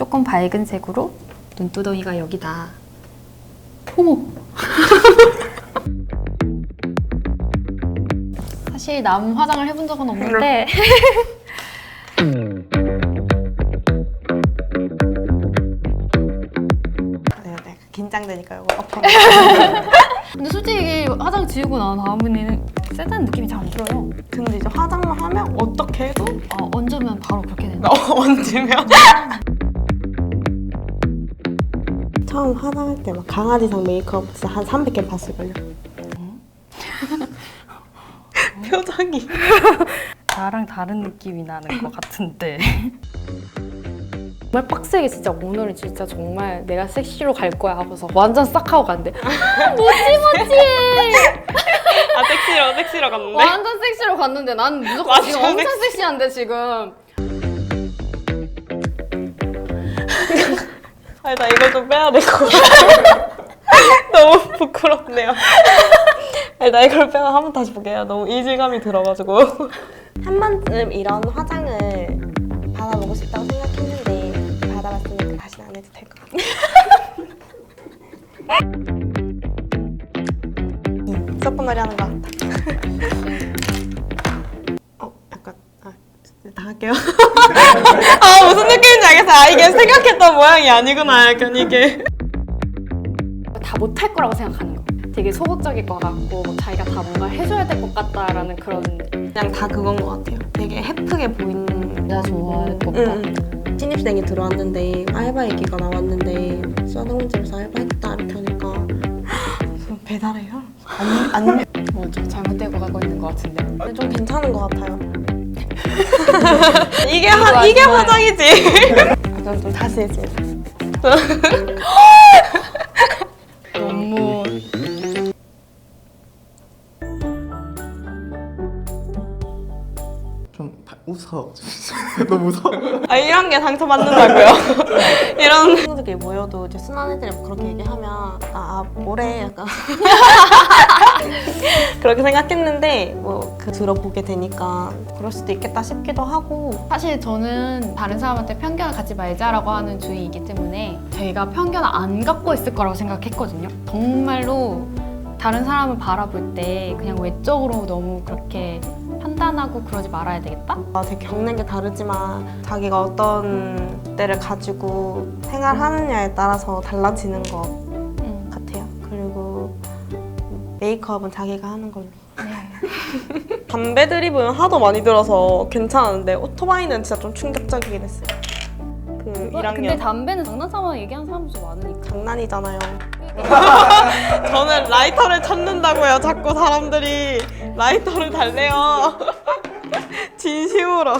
조금 밝은 색으로 눈두덩이가 여기다. 어머. 사실 남 화장을 해본 적은 없는데 네, 네. 긴장되니까 이거 엎어. 근데 솔직히 화장 지우고 난 다음에는 세다는 느낌이 잘 안 들어요. 근데 이제 화장만 하면 어떻게 해도 어, 얹으면 바로 그렇게 된다. 어, 얹으면. 처음 화장 할 때 막 강아지상 메이크업 진짜 한 300개 봤을걸요. 표정이. 나랑 다른 느낌이 나는 것 같은데. 정말 빡세게 진짜 오늘은 진짜 정말 내가 섹시로 갈 거야 하고서 완전 싹 하고 간대. 아, 뭐지 뭐지. 아, 섹시로, 섹시로 갔는데. 완전 섹시로 갔는데 나는 무조건 완전 지금 엄청 섹시. 섹시한데 지금. 아니, 나 이거 좀 빼야 될 것 같아. 너무 부끄럽네요. 아니, 나 이걸 빼고 한번 다시 볼게요. 너무 이질감이 들어가지고. 한 번쯤 이런 화장을 받아보고 싶다고 생각했는데, 받아봤으니까 다시는 안 해도 될 것 같아요. 음, 서브놀이 하는 것 같아. 어, 아, 다 할게요. 아, 무슨 느낌인지 알겠어요. 아, 이게 생각했던 모양이 아니구나. 약간 이게. 다 못할 거라고 생각하는 거. 되게 소극적일 것 같고 뭐 자기가 다 뭔가 해줘야 될 것 같다라는 그런 그냥 다 그건 것 같아요. 되게 해프게 보이는. 내가 좋아할 것 응, 같다. 응. 신입생이 들어왔는데 알바 얘기가 나왔는데 써동집에서 알바했다 이렇게 하니까 배달해요? 안, 안, 뭐죠? 잘못되고 가고 있는 것 같은데. 근데 좀 괜찮은 것 같아요. 이게 화, 이게 좋아요. 화장이지. 아, 그럼 좀 다시 했습니다. 너무 좀 웃어. 너무 웃어. 아 이런 게 상처 받는다고요? 이런 친구들끼리 모여도 이제 순한 애들이 뭐 그렇게 얘기하면 아, 아 뭐래 약간 그렇게 생각했는데 뭐 그 들어보게 되니까 그럴 수도 있겠다 싶기도 하고 사실 저는 다른 사람한테 편견을 갖지 말자라고 하는 주의이기 때문에 제가 편견을 안 갖고 있을 거라고 생각했거든요. 정말로 다른 사람을 바라볼 때 그냥 외적으로 너무 그렇게 판단하고 그러지 말아야 되겠다? 아, 되게 겪는 게 다르지만 자기가 어떤 때를 가지고 생활하느냐에 따라서 달라지는 것 메이크업은 자기가 하는 걸로. 담배 드립은 하도 많이 들어서 괜찮았는데 오토바이는 진짜 좀 충격적이긴 했어요. 그 1학년 근데 담배는 장난삼아 얘기하는 사람들도 많으니까. 장난이잖아요. 저는 라이터를 찾는다고요. 자꾸 사람들이 라이터를 달래요. 진심으로.